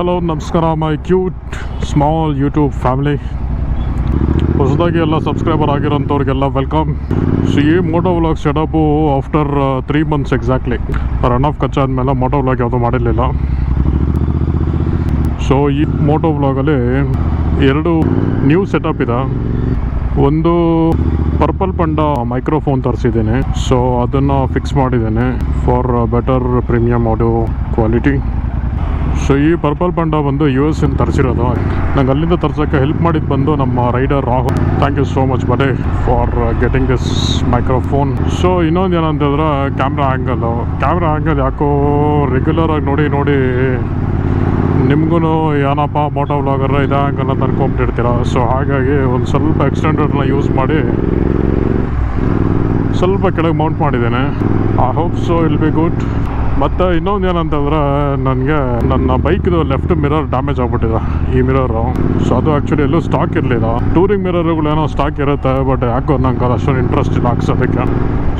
Hello, ನಮಸ್ಕಾರ. My cute, small YouTube family. ಹೊಸದಾಗಿ ಎಲ್ಲ ಸಬ್ಸ್ಕ್ರೈಬರ್ ಆಗಿರೋಂಥವ್ರಿಗೆಲ್ಲ ವೆಲ್ಕಮ್. ಸೊ ಈ moto vlog setup after three months exactly run of Kutch ಆದಮೇಲೆ moto vlog ಯಾವುದೂ ಮಾಡಿರಲಿಲ್ಲ. ಸೊ ಈ ಮೋಟೋ ವ್ಲಾಗಲ್ಲಿ ಎರಡು ನ್ಯೂ ಸೆಟಪ್ ಇದೆ. ಒಂದು ಪರ್ಪಲ್ ಪಂಡ ಮೈಕ್ರೋಫೋನ್ ತರಿಸಿದ್ದೇನೆ. ಸೊ ಅದನ್ನು ಫಿಕ್ಸ್ ಮಾಡಿದ್ದೇನೆ. For better premium audio quality so ಈ ಪರ್ಪಲ್ ಪಂಡ ಬಂದು ಯು ಎಸ್ ಇಂದ ತರಿಸಿರೋದು. ನಂಗೆ ಅಲ್ಲಿಂದ ತರ್ಸೋಕ್ಕೆ ಹೆಲ್ಪ್ ಮಾಡಿದ್ದು ಬಂದು ನಮ್ಮ rider Rahul. Thank you so much buddy for getting this microphone so ಇನ್ನೊಂದು ಏನಂತಂದ್ರೆ ಕ್ಯಾಮ್ರಾ ಆ್ಯಂಗಲ್ಲು ಕ್ಯಾಮ್ರಾ ಆ್ಯಂಗಲ್ ಯಾಕೋ ರೆಗ್ಯುಲರಾಗಿ ನೋಡಿ ನೋಡಿ ನಿಮಗೂ ಏನಪ್ಪ ಮೋಟೋ ವ್ಲಾಗರ್ ಇದೆ ಆ್ಯಂಗಲ್ ಅಂತ ಸೊ ಹಾಗಾಗಿ ಒಂದು ಸ್ವಲ್ಪ ಎಕ್ಸ್ಟೆಂಡರ್ನ ಯೂಸ್ ಮಾಡಿ ಸ್ವಲ್ಪ ಕೆಳಗೆ ಮೌಂಟ್ ಮಾಡಿದ್ದೇನೆ. I hope so it'll be good ಮತ್ತು ಇನ್ನೊಂದು ಏನಂತಂದ್ರೆ, ನನಗೆ ನನ್ನ ಬೈಕ್ದು ಲೆಫ್ಟ್ ಮಿರರ್ ಡ್ಯಾಮೇಜ್ ಆಗ್ಬಿಟ್ಟಿದೆ. ಈ ಮಿರರು ಸೊ ಅದು ಆ್ಯಕ್ಚುಲಿ ಎಲ್ಲೂ ಸ್ಟಾಕ್ ಇರಲಿಲ್ಲ. ಟೂರಿಂಗ್ ಮಿರರ್ಗಳು ಏನೋ ಸ್ಟಾಕ್ ಇರುತ್ತೆ ಬಟ್ ಯಾಕೋ ನಂಗೆ ಅದು ಅಷ್ಟೊಂದು ಇಂಟ್ರೆಸ್ಟ್ ಇಲ್ಲ ಹಾಕ್ಸೋದಕ್ಕೆ.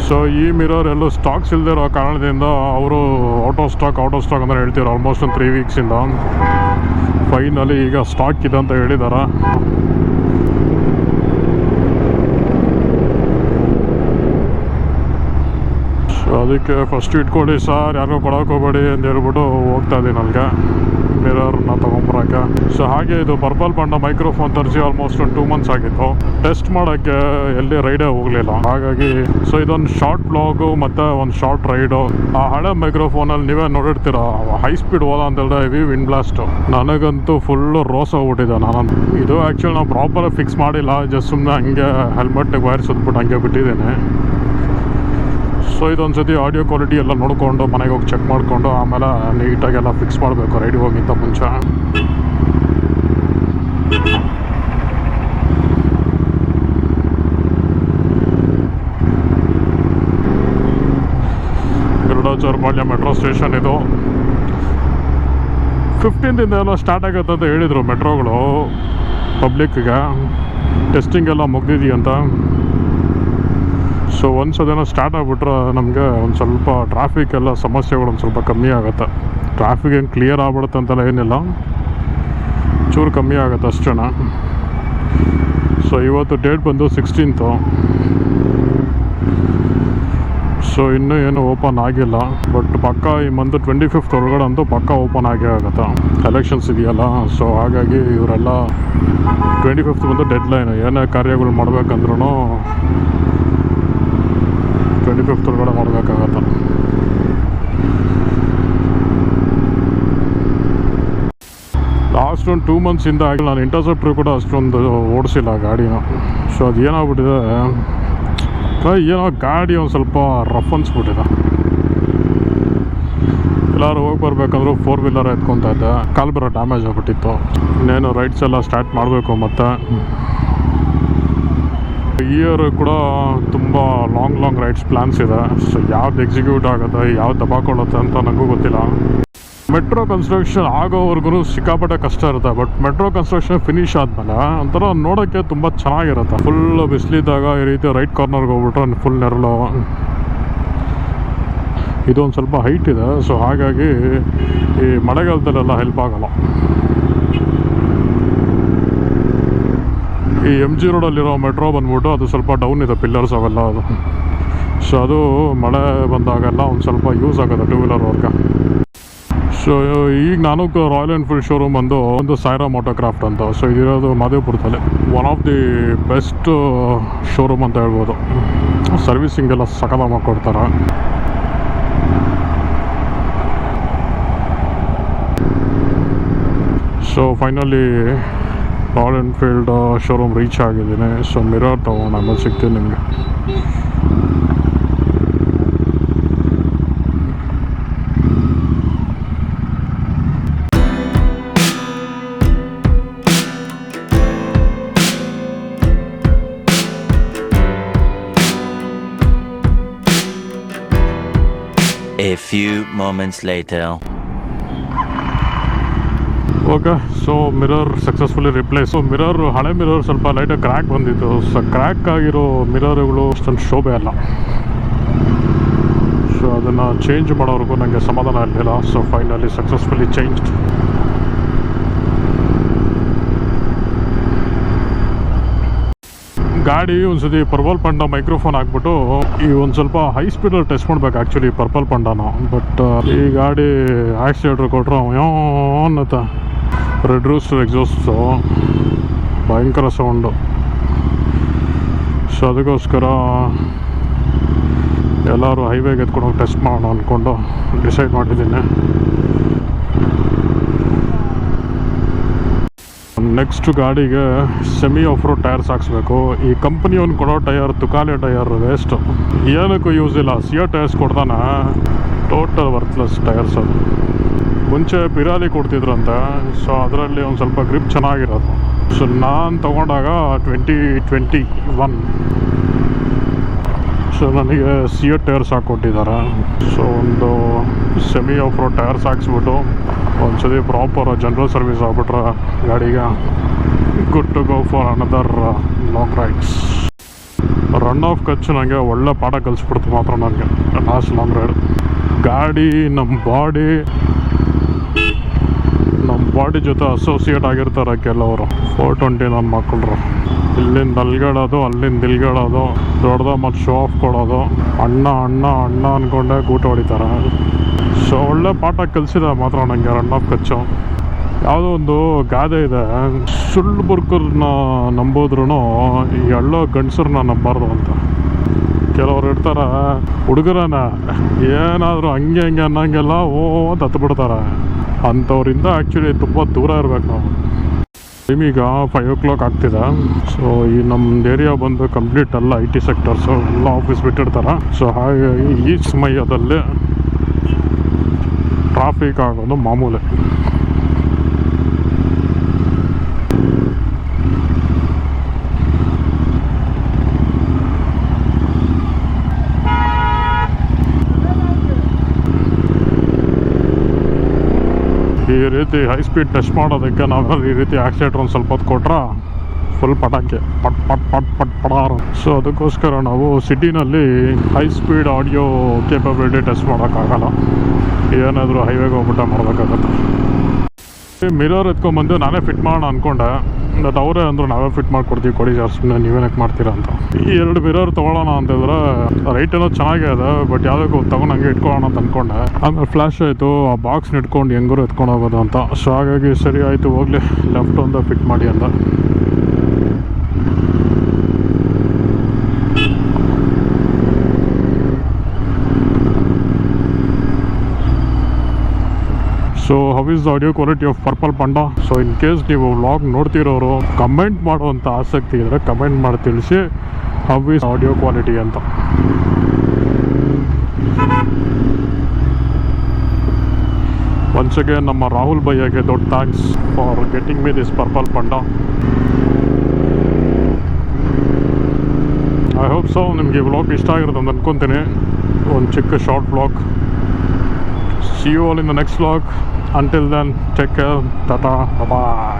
ಸೊ ಈ ಮಿರರ್ ಎಲ್ಲೂ ಸ್ಟಾಕ್ಸ್ ಇಲ್ಲದಿರೋ ಕಾರಣದಿಂದ ಅವರು ಆಫ್ ಸ್ಟಾಕ್ ಆಫ್ ಸ್ಟಾಕ್ ಅಂತ ಹೇಳ್ತಿದ್ರು ಆಲ್ಮೋಸ್ಟ್ ಒಂದು ತ್ರೀ ವೀಕ್ಸಿಂದ ಫೈನಲಿ ಈಗ ಸ್ಟಾಕ್ ಇದೆ ಅಂತ ಹೇಳಿದ್ದಾರೆ ಅದಕ್ಕೆ ಫಸ್ಟ್ ಇಟ್ಕೊಳ್ಳಿ ಸರ್ ಯಾರಿಗೂ ಕೊಡೋಕೆ ಹೋಗ್ಬೇಡಿ ಅಂತ ಹೇಳ್ಬಿಟ್ಟು ಹೋಗ್ತಾ ಇದ್ದೀನಿ ಅಲ್ಲಿಗೆ. ಮಿರರ್ನ ತೊಗೊಂಬರಕ್ಕೆ. ಸೊ ಹಾಗೆ ಇದು ಪರ್ಪಲ್ ಬಣ್ಣ ಮೈಕ್ರೋಫೋನ್ ತರಿಸಿ ಆಲ್ಮೋಸ್ಟ್ ಒಂದು ಟೂ ಮಂತ್ಸ್ ಆಗಿತ್ತು. ಟೆಸ್ಟ್ ಮಾಡೋಕ್ಕೆ ಎಲ್ಲಿ ರೈಡೇ ಹೋಗಲಿಲ್ಲ. ಹಾಗಾಗಿ ಸೊ ಇದೊಂದು ಶಾರ್ಟ್ ಬ್ಲಾಗು ಮತ್ತು ಒಂದು ಶಾರ್ಟ್ ರೈಡು ಆ ಹಳೆ ಮೈಕ್ರೋಫೋನಲ್ಲಿ ನೀವೇ ನೋಡಿರ್ತೀರ ಹೈ ಸ್ಪೀಡ್ ಹೋದ ಅಂತ ಹೇಳಿದ್ರೆ ಹೆವಿ ವಿಂಡ್ ಬ್ಲಾಸ್ಟು ನನಗಂತೂ ಫುಲ್ಲು ರೋಸ್ ಹೋಗ್ಬಿಟ್ಟಿದೆ ನಾನು. ಇದು ಆ್ಯಕ್ಚುಲಿ ನಾವು ಪ್ರಾಪರಾಗಿ ಫಿಕ್ಸ್ ಮಾಡಿಲ್ಲ ಜಸ್ಟ್ ಸುಮ್ಮನೆ ಹಂಗೆ ಹೆಲ್ಮೆಟ್ಗೆ ವೈರ್ ಸುತ್ಬಿಟ್ಟು ಹಂಗೆ ಬಿಟ್ಟಿದ್ದೇನೆ. ಸೊ ಇದೊಂದು ಆಡಿಯೋ ಕ್ವಾಲಿಟಿ ಎಲ್ಲ ನೋಡಿಕೊಂಡು ಮನೆಗೆ ಹೋಗಿ ಚೆಕ್ ಮಾಡಿಕೊಂಡು ಆಮೇಲೆ ನೀಟಾಗೆಲ್ಲ ಫಿಕ್ಸ್ ಮಾಡಬೇಕು ರೈಡ್ ಹೋಗಿಂತ ಮುಂಚೆ. ಗರುಡಾಚಾರ್ಪಾಳ್ಯ ಮೆಟ್ರೋ ಸ್ಟೇಷನ್ ಇದು. ಫಿಫ್ಟೀನ್ದಿಂದ ಎಲ್ಲ ಸ್ಟಾರ್ಟ್ ಆಗುತ್ತೆ ಅಂತ ಹೇಳಿದರು ಮೆಟ್ರೋಗಳು ಪಬ್ಲಿಕ್ಗೆ ಟೆಸ್ಟಿಂಗ್ ಎಲ್ಲ ಮುಗ್ದಿದೆಯಂತ. ಸೊ ಒಂದು ಸದನ ಸ್ಟಾರ್ಟ್ ಆಗಿಬಿಟ್ರೆ ನಮಗೆ ಒಂದು ಸ್ವಲ್ಪ ಟ್ರಾಫಿಕ್ ಎಲ್ಲ ಸಮಸ್ಯೆಗಳು ಒಂದು ಸ್ವಲ್ಪ ಕಮ್ಮಿ ಆಗುತ್ತೆ. ಟ್ರಾಫಿಕ್ ಏನು ಕ್ಲಿಯರ್ ಆಗ್ಬಿಡುತ್ತೆ ಅಂತೆಲ್ಲ ಏನಿಲ್ಲ. ಚೂರು ಕಮ್ಮಿ ಆಗುತ್ತೆ ಅಷ್ಟೇ ಸೊ ಇವತ್ತು ಡೇಟ್ ಬಂದು ಸಿಕ್ಸ್ಟೀನ್ತು ಸೊ ಇನ್ನೂ ಏನು ಓಪನ್ ಆಗಿಲ್ಲ. ಬಟ್ ಪಕ್ಕ ಈ ಮಂತ್ ಟ್ವೆಂಟಿ ಫಿಫ್ತ್ ಒಳಗಡೆ ಅಂತೂ ಪಕ್ಕ ಓಪನ್ ಆಗೇ ಆಗುತ್ತೆ. ಎಲೆಕ್ಷನ್ಸ್ ಇದೆಯಲ್ಲ. ಸೊ ಹಾಗಾಗಿ ಇವರೆಲ್ಲ ಟ್ವೆಂಟಿ ಫಿಫ್ತ್ ಬಂದು ಡೆಡ್ ಲೈನ್ ಏನೇ ಕಾರ್ಯಗಳು ಮಾಡ್ಬೇಕಂದ್ರೂ ಟ್ವೆಂಟಿ ಫಿಫ್ತ್ ಒಳಗಡೆ ಮಾಡಬೇಕಾಗತ್ತೆ. ಲಾಸ್ಟ್ ಒಂದು ಟೂ ಮಂತ್ಸಿಂದ ಆಗಿ ನಾನು ಇಂಟರ್ಸೆಪ್ಟ್ರು ಕೂಡ ಅಷ್ಟೊಂದು ಓಡಿಸಿಲ್ಲ ಗಾಡಿನ. ಸೊ ಅದು ಏನಾಗ್ಬಿಟ್ಟಿದೆ? ಏನೋ ಗಾಡಿ ಒಂದು ಸ್ವಲ್ಪ ರಫ್ ಅನ್ಸ್ಬಿಟ್ಟಿದೆ. ಎಲ್ಲರೂ ಹೋಗಿ ಬರ್ಬೇಕಂದ್ರೂ ಫೋರ್ ವೀಲರ್ ಎತ್ಕೊತಾ ಇದ್ದೆ. ಕಾಲು ಬರೋ ಡ್ಯಾಮೇಜ್ ಆಗ್ಬಿಟ್ಟಿತ್ತು. ಇನ್ನೇನು ರೈಡ್ಸ್ ಎಲ್ಲ ಸ್ಟಾರ್ಟ್ ಮಾಡಬೇಕು ಮತ್ತು. ಇಯರ್ ಕೂಡ ತುಂಬ ಲಾಂಗ್ ಲಾಂಗ್ ರೈಡ್ಸ್ ಪ್ಲಾನ್ಸ್ ಇದೆ. ಸೊ ಯಾವ್ದು ಎಕ್ಸಿಕ್ಯೂಟ್ ಆಗುತ್ತೆ, ಯಾವ್ದು ದಬಾಕೊಳ್ಳುತ್ತೆ ಅಂತ ನನಗೂ ಗೊತ್ತಿಲ್ಲ. ಮೆಟ್ರೋ ಕನ್ಸ್ಟ್ರಕ್ಷನ್ ಆಗೋವರೆಗೂ ಸಿಕ್ಕಾಪಟ್ಟೆ ಕಷ್ಟ ಇರುತ್ತೆ. ಬಟ್ ಮೆಟ್ರೋ ಕನ್ಸ್ಟ್ರಕ್ಷನ್ ಫಿನಿಶ್ ಆದಮೇಲೆ ಒಂಥರ ನೋಡೋಕ್ಕೆ ತುಂಬ ಚೆನ್ನಾಗಿರುತ್ತೆ. ಫುಲ್ ಬಿಸಿಲಿದ್ದಾಗ ಈ ರೀತಿ ರೈಟ್ ಕಾರ್ನರ್ಗೆ ಹೋಗ್ಬಿಟ್ರೆ ಫುಲ್ ನೆರಳು. ಇದೊಂದು ಸ್ವಲ್ಪ ಹೈಟ್ ಇದೆ. ಸೊ ಹಾಗಾಗಿ ಈ ಮಳೆಗಾಲದಲ್ಲೆಲ್ಲ ಹೆಲ್ಪ್ ಆಗಲ್ಲ. ಈ ಎಂ ಜಿ ರೋಡಲ್ಲಿರೋ ಮೆಟ್ರೋ ಬಂದ್ಬಿಟ್ಟು ಅದು ಸ್ವಲ್ಪ ಡೌನ್ ಇದೆ ಪಿಲ್ಲರ್ಸ್ ಅವೆಲ್ಲ ಅದು. ಸೊ ಅದು ಮಳೆ ಬಂದಾಗೆಲ್ಲ ಒಂದು ಸ್ವಲ್ಪ ಯೂಸ್ ಆಗುತ್ತೆ ಟೂ ವೀಲರ್ ಅವ್ರಿಗೆ ಸೊ ಈಗ ನಾನು ರಾಯಲ್ ಎನ್ಫೀಲ್ಡ್ ಶೋರೂಮ್ ಬಂದು ಒಂದು ಸೈರಾ ಮೋಟೋಕ್ರಾಫ್ಟ್ ಅಂತ. ಸೊ ಇದಿರೋದು ಮಾದೇಪುರದಲ್ಲಿ one of the best showroom ಅಂತ ಹೇಳ್ಬೋದು. ಸರ್ವಿಸಿಂಗ್ ಎಲ್ಲ ಸಕಲ ಮಾಡಿಕೊಡ್ತಾರೆ. So finally Royal Enfield showroom reach ಆಗಿದ್ದೀನಿ ಸೊ ಮಿರರ್ ತೊಗೊಂಡು ಆಮೇಲೆ ಸಿಗ್ತೀನಿ ನಿಮಗೆ. A few moments later. Okay so mirror successfully replace so mirror ಹಳೆ ಮಿರರ್ ಸ್ವಲ್ಪ ಲೈಟಾಗಿ ಕ್ರ್ಯಾಕ್ ಬಂದಿತ್ತು. ಸೊ ಕ್ರ್ಯಾಕ್ ಆಗಿರೋ ಮಿರರ್ಗಳು ಅಷ್ಟೊಂದು ಶೋಭೆ ಅಲ್ಲ. ಸೊ ಅದನ್ನು ಚೇಂಜ್ ಮಾಡೋವರೆಗೂ ನನಗೆ ಸಮಾಧಾನ ಇರಲಿಲ್ಲ ಸೊ ಫೈನಲಿ ಸಕ್ಸಸ್ಫುಲಿ ಚೇಂಜ್ಡ್ ಗಾಡಿ ಒಂದ್ಸತಿ ಪರ್ಪಲ್ ಪಂಡ ಮೈಕ್ರೋಫೋನ್ ಹಾಕ್ಬಿಟ್ಟು ಈ ಒಂದು ಸ್ವಲ್ಪ ಹೈ ಸ್ಪೀಡಲ್ಲಿ ಟೆಸ್ಟ್ ಮಾಡ್ಬೇಕು ಆ್ಯಕ್ಚುಲಿ ಪರ್ಪಲ್ ಪಂಡನ. ಬಟ್ ಈ ಗಾಡಿ ಆಕ್ಸಿಲೇಟ್ರ್ ಕೊಟ್ರೆ ಅನ್ನತ್ತ. ರೆಡ್ ರೂಸ್ಟರ್ ಎಕ್ಸಾಸ್ಟು ಭಯಂಕರ ಸೌಂಡು ಸೊ ಅದಕ್ಕೋಸ್ಕರ ಎಲ್ಲರೂ ಹೈವೇಗೆ ಎತ್ಕೊಂಡು ಹೋಗಿ ಟೆಸ್ಟ್ ಮಾಡೋಣ ಅಂದ್ಕೊಂಡು ಡಿಸೈಡ್ ಮಾಡಿದ್ದೀನಿ. ನೆಕ್ಸ್ಟ್ ಗಾಡಿಗೆ ಸೆಮಿ ಆಫ್ ರೋಡ್ ಟೈರ್ಸ್ ಹಾಕ್ಸ್ಬೇಕು. ಈ ಕಂಪ್ನಿಯವ್ನು ಕೊಡೋ ಟೈರ್ ತುಕಾಲೆ ಟೈರ್ ವೇಸ್ಟು ಏನಕ್ಕೂ ಯೂಸ್ ಇಲ್ಲ. ಸಿಯೋ ಟೈರ್ಸ್ ಕೊಡ್ತಾನೆ. ಟೋಟಲ್ ವರ್ತ್ಲೆಸ್ ಟೈರ್ಸ್ ಅದು. ಮುಂಚೆ ಪಿರಾಲಿ ಕೊಡ್ತಿದ್ರಂತೆ. ಸೊ ಅದರಲ್ಲಿ ಒಂದು ಸ್ವಲ್ಪ ಗ್ರಿಪ್ ಚೆನ್ನಾಗಿರೋದು. ಸೊ ನಾನು ತೊಗೊಂಡಾಗ ಟ್ವೆಂಟಿ ಟ್ವೆಂಟಿ ಒನ್ ಸೊ ನನಗೆ ಸಿ ಎ ಟೈರ್ಸ್ ಹಾಕ್ಕೊಟ್ಟಿದ್ದಾರೆ ಸೊ ಒಂದು ಸೆಮಿ ಆಫ್ ರೋಡ್ ಟೈರ್ಸ್ ಹಾಕ್ಸ್ಬಿಟ್ಟು ಒಂದ್ಸತಿ ಪ್ರಾಪರ್ ಜನರಲ್ ಸರ್ವಿಸ್ ಆಗ್ಬಿಟ್ರೆ ಗಾಡಿಗೆ good to go for another long rides run off ಖರ್ಚು ನನಗೆ ಒಳ್ಳೆ ಪಾಠ ಕಲಿಸ್ಬಿಡ್ತು ಮಾತ್ರ ನನಗೆ ಲಾಸ್ಟ್ ಲಾಂಗ್ ರೈಡ್ ಗಾಡಿ ನಮ್ಮ ಬಾಡಿ ನಮ್ಮ ಬಾಡಿ ಜೊತೆ ಅಸೋಸಿಯೇಟ್ ಆಗಿರ್ತಾರೆ ಕೆಲವರು. ಫೋರ್ ಟ್ವೆಂಟಿ ನನ್ನ ಮಕ್ಕಳು ಇಲ್ಲಿಂದ ಅಲ್ಗಡೋದು, ಅಲ್ಲಿಂದ ಇಲ್ಗಡೋದು, ದೊಡ್ಡದ ಮತ್ತು ಶೋ ಆಫ್ ಕೊಡೋದು. ಅಣ್ಣ ಅಣ್ಣ ಅಣ್ಣ ಅನ್ಕೊಂಡೆ ಗೂಟ ಹೊಡಿತಾರೆ. ಸೊ ಒಳ್ಳೆ ಪಾಠ ಕಲಿಸಿದ ಮಾತ್ರ ನನಗೆ ರನ್ ಆಫ್ ಖರ್ಚು ಯಾವುದೋ ಒಂದು ಗಾದೆ ಇದೆ. ಸುಳ್ಳು ಬುರ್ಕರ್ನ ನಂಬೋದ್ರೂ ಈ ಎಳ್ಳೋ ಗಂಡಸರನ್ನ ನಂಬಾರ್ದು ಅಂತ. ಕೆಲವ್ರು ಇರ್ತಾರೆ ಹುಡುಗರನ ಏನಾದರೂ ಹಂಗೆ ಹಂಗೆ ಅನ್ನಂಗೆಲ್ಲ ಓ ಅಂತ ಹತ್ತು ಬಿಡ್ತಾರೆ ಅಂಥವ್ರಿಂದ ಆ್ಯಕ್ಚುಲಿ ತುಂಬ ದೂರ ಇರಬೇಕು ನಾವು. ಟೈಮ್ ಈಗ ಫೈವ್ ಓ ಕ್ಲಾಕ್ ಆಗ್ತಿದೆ. ಸೊ ಈ ನಮ್ದು ಏರಿಯಾ ಬಂದು ಕಂಪ್ಲೀಟ್ ಎಲ್ಲ ಐ ಟಿ ಸೆಕ್ಟರ್ಸು ಎಲ್ಲ ಆಫೀಸ್ ಬಿಟ್ಟಿರ್ತಾರೆ. ಸೊ ಹಾಗಾಗಿ ಈ ಸಮಯದಲ್ಲಿ ಟ್ರಾಫಿಕ್ ಆಗೋದು ಮಾಮೂಲಿ. ಈ ರೀತಿ ಹೈ ಸ್ಪೀಡ್ ಟೆಸ್ಟ್ ಮಾಡೋದಕ್ಕೆ ನಾವು ಈ ರೀತಿ ಆಕ್ಸಿಲೇಟ್ರ್ ಒಂದು ಸ್ವಲ್ಪ ಹೊತ್ತು ಕೊಟ್ರೆ ಫುಲ್ ಪಟಾಕೆ. ಪಟ್ ಪಟ್ ಪಟ್ ಪಟ್ ಪಡಾರ ಸೊ ಅದಕ್ಕೋಸ್ಕರ ನಾವು ಸಿಟಿನಲ್ಲಿ high speed audio capability test ಮಾಡೋಕ್ಕಾಗಲ್ಲ. ಏನಾದರೂ ಹೈವೇಗೆ ಹೋಗ್ಬಿಟ್ಟು ಮಾಡಬೇಕಾಗತ್ತೆ. ಮಿರರ್ ಎತ್ಕೊಂಡ್ಬಂದು ನಾನೇ ಫಿಟ್ ಮಾಡೋಣ ಅಂದ್ಕೊಂಡೆ ಬಟ್ ಅವರೇ ಅಂದರು ನಾವೇ ಫಿಟ್ ಮಾಡ್ಕೊಡ್ತೀವಿ, ಕೊಡಿ ಸರ್ ಸುಮ್ಮನೆ ನೀವೇನಕ್ಕೆ ಮಾಡ್ತೀರಾ ಅಂತ. ಈ ಎರಡು ಮಿರರ್ ತೊಗೊಳ್ಳೋಣ ಅಂತಂದ್ರೆ ರೈಟ್ ಏನೋ ಚೆನ್ನಾಗೇ ಅದ ಬಟ್ ಯಾವುದಕ್ಕೂ ತೊಗೊಂಡು ಹಂಗೆ ಇಟ್ಕೊಳ್ಳೋಣ ಅಂತ ಅಂದ್ಕೊಂಡೆ ಆಮೇಲೆ ಫ್ಲ್ಯಾಶ್ ಆಯಿತು, ಆ ಬಾಕ್ಸ್ನ ಇಟ್ಕೊಂಡು ಹೆಂಗರು ಎತ್ಕೊಂಡು ಹೋಗೋದು ಅಂತ. ಸೊ ಹಾಗಾಗಿ ಸರಿ, ಆಯಿತು, ಹೋಗಲಿ ಲೆಫ್ಟ್ ಒಂದು ಫಿಟ್ ಮಾಡಿ ಅಂತ. So how is audio quality of Purple Panda so in case ನೀವು ವ್ಲಾಗ್ ನೋಡ್ತಿರೋರು ಕಮೆಂಟ್ ಮಾಡುವಂಥ ಆಸಕ್ತಿ ಇದ್ದರೆ ಕಮೆಂಟ್ ಮಾಡಿ ತಿಳಿಸಿ. ಹೌ ಇಸ್ ಆಡಿಯೋ ಕ್ವಾಲಿಟಿ ಅಂತ? ಒನ್ಸ್ ಅಗೇನ್ ನಮ್ಮ ರಾಹುಲ್ ಭಯ್ಯಗೆ ದೊಡ್ಡ thanks for getting me this Purple Panda I hope so ನಿಮಗೆ ವ್ಲಾಗ್ ಇಷ್ಟ ಆಗಿರುತ್ತೆ ಅಂತ ಅನ್ಕೊತೀನಿ. ಒಂದು ಚಿಕ್ಕ short vlog see you all in the next vlog. Until then, take care. Tata. Bye bye.